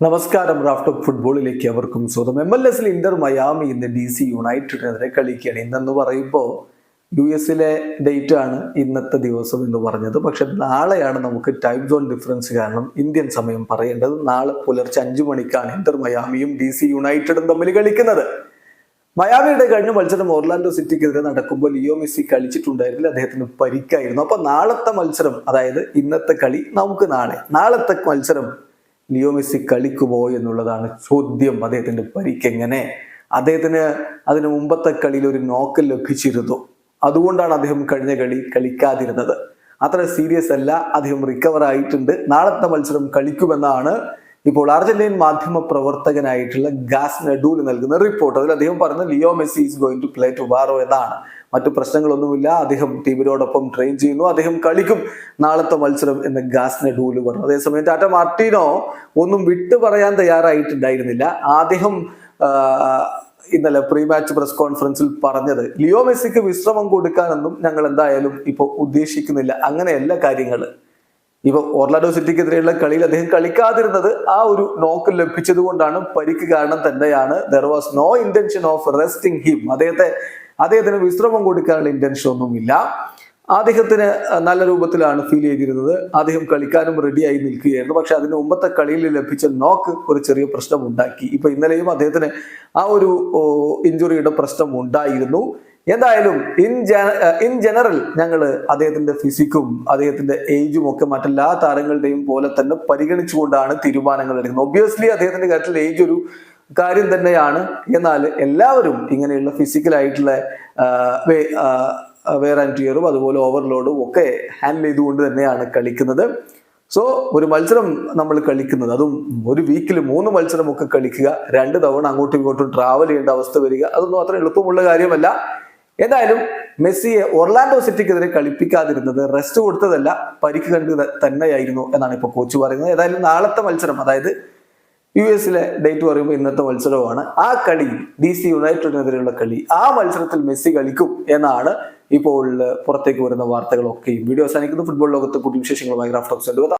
നമസ്കാരം. Raft of ഫുട്ബോളിലേക്ക് അവർക്കും സ്വന്തം എം എൽ എസിൽ ഇന്റർ മയാമി ഇന്ന് ഡി സി യുണൈറ്റഡിനെതിരെ കളിക്കുകയാണ്. ഇന്നെന്ന് പറയുമ്പോൾ യു എസിലെ ഡേറ്റ് ആണ് ഇന്നത്തെ ദിവസം എന്ന് പറഞ്ഞത്. പക്ഷെ നാളെയാണ് നമുക്ക് ടൈം സോൺ ഡിഫറൻസ് കാരണം ഇന്ത്യൻ സമയം പറയേണ്ടത്. നാളെ പുലർച്ചെ അഞ്ചു മണിക്കാണ് ഇന്റർ മയാമിയും ഡി സി യുണൈറ്റഡും തമ്മിൽ കളിക്കുന്നത്. മയാമിയുടെ കഴിഞ്ഞ മത്സരം ഓർലാൻഡോ സിറ്റിക്കെതിരെ നടക്കുമ്പോൾ ലിയോ മെസ്സി കളിച്ചിട്ടുണ്ടായിരുന്നില്ല. അദ്ദേഹത്തിന് പരിക്കായിരുന്നു. അപ്പൊ നാളത്തെ മത്സരം അതായത് ഇന്നത്തെ കളി നമുക്ക് നാളെ. നാളത്തെ മത്സരം ലിയോ മെസ്സി കളിക്കുമോ എന്നുള്ളതാണ് ചോദ്യം അദ്ദേഹത്തിന്റെ പരിക്കെങ്ങനെ? അദ്ദേഹത്തിന് അതിന് മുമ്പത്തെ കളിയിൽ ഒരു നോക്കൽ ലഭിച്ചിരുന്നു. അതുകൊണ്ടാണ് അദ്ദേഹം കഴിഞ്ഞ കളി കളിക്കാതിരുന്നത്. അത്ര സീരിയസ് അല്ല. അദ്ദേഹം റിക്കവർ ആയിട്ടുണ്ട്. നാളത്തെ മത്സരം കളിക്കുമെന്നാണ് ഇപ്പോൾ അർജന്റീൻ മാധ്യമ പ്രവർത്തകനായിട്ടുള്ള ഗാസ് നെഡൂൽ നൽകുന്ന റിപ്പോർട്ട് അതിൽ അദ്ദേഹം പറഞ്ഞ Leo Messi is going to play to tomorrow എന്നാണ്. മറ്റു പ്രശ്നങ്ങളൊന്നുമില്ല. അദ്ദേഹം ടീമിനോടൊപ്പം ട്രെയിൻ ചെയ്യുന്നു. അദ്ദേഹം കളിക്കും. നാളത്തെ മത്സരം എന്ന് ഗാസ് നെഡൂൽ പറഞ്ഞു. അതേസമയം ടാറ്റ മാർട്ടിനോ ഒന്നും വിട്ടു പറയാൻ തയ്യാറായിട്ടുണ്ടായിരുന്നില്ല. അദ്ദേഹം ഇന്നലെ പ്രീ മാച്ച് പ്രസ് കോൺഫറൻസിൽ പറഞ്ഞത് ലിയോ മെസ്സിക്ക് വിശ്രമം കൊടുക്കാനൊന്നും ഞങ്ങൾ എന്തായാലും ഇപ്പോൾ ഉദ്ദേശിക്കുന്നില്ല. അങ്ങനെയല്ല കാര്യങ്ങൾ ഇപ്പൊ ഓർലാൻഡോ സിറ്റിക്കെതിരെയുള്ള കളിയിൽ അദ്ദേഹം കളിക്കാതിരുന്നത് ആ ഒരു നോക്ക് ലഭിച്ചത് കൊണ്ടാണ്. പരിക്ക് കാരണം തന്നെയാണ്. There was no intention of resting him അദ്ദേഹത്തെ അദ്ദേഹത്തിന് വിശ്രമം കൊടുക്കാനുള്ള ഇന്റൻഷൻ ഒന്നുമില്ല. അദ്ദേഹത്തിന് നല്ല രൂപത്തിലാണ് ഫീൽ ചെയ്തിരുന്നത്. അദ്ദേഹം കളിക്കാനും റെഡിയായി നിൽക്കുകയായിരുന്നു. പക്ഷെ അതിന് മുമ്പത്തെ കളിയിൽ ലഭിച്ച നോക്ക് ഒരു ചെറിയ പ്രശ്നം ഉണ്ടാക്കി. ഇപ്പൊ ഇന്നലെയും അദ്ദേഹത്തിന് ആ ഒരു ഇഞ്ചുറിയുടെ പ്രശ്നം ഉണ്ടായിരുന്നു. എന്തായാലും ഇൻ ജന ഇൻ ജനറൽ ഞങ്ങൾ അദ്ദേഹത്തിന്റെ ഫിസിക്കും അദ്ദേഹത്തിന്റെ ഏജും ഒക്കെ മറ്റെല്ലാ താരങ്ങളുടെയും പോലെ തന്നെ പരിഗണിച്ചുകൊണ്ടാണ് തീരുമാനങ്ങൾ എടുക്കുന്നത്. ഒബ്വിയസ്ലി അദ്ദേഹത്തിന്റെ കാര്യത്തിൽ ഏജ് ഒരു കാര്യം തന്നെയാണ്. എന്നാൽ എല്ലാവരും ഇങ്ങനെയുള്ള ഫിസിക്കലായിട്ടുള്ള വേർ ആൻഡ് ടിയറും അതുപോലെ ഓവർലോഡും ഒക്കെ ഹാൻഡിൽ ചെയ്തുകൊണ്ട് തന്നെയാണ് കളിക്കുന്നത്. സോ ഒരു മത്സരം നമ്മൾ കളിക്കുന്നത്. അതും ഒരു വീക്കിൽ മൂന്ന് മത്സരമൊക്കെ കളിക്കുക. രണ്ട് തവണ അങ്ങോട്ടും ഇങ്ങോട്ടും ട്രാവൽ ചെയ്യേണ്ട അവസ്ഥ വരിക. അതൊന്നും അത്ര എളുപ്പമുള്ള കാര്യമല്ല. എന്തായാലും മെസ്സിയെ ഒർലാൻഡോ സിറ്റിക്കെതിരെ കളിപ്പിക്കാതിരുന്നത് റെസ്റ്റ് കൊടുത്തതല്ല പരിക്ക് കണ്ട് തന്നെയായിരുന്നു എന്നാണ് ഇപ്പോൾ കോച്ച് പറയുന്നത്. ഏതായാലും നാളത്തെ മത്സരം അതായത് യു എസിലെ ഡേറ്റ് പറയുമ്പോൾ ഇന്നത്തെ മത്സരമാണ് ആ കളി ഡി സി യുണൈറ്റഡിനെതിരെയുള്ള കളി ആ മത്സരത്തിൽ മെസ്സി കളിക്കും എന്നാണ് ഇപ്പോൾ പുറത്തേക്ക് വരുന്ന വാർത്തകളൊക്കെയും. വീഡിയോ അവസാനിക്കുന്ന. ഫുട്ബോൾ ലോകത്ത് പുതിയ വിശേഷങ്ങളുമായി റാഫ്റ്റോക്സ്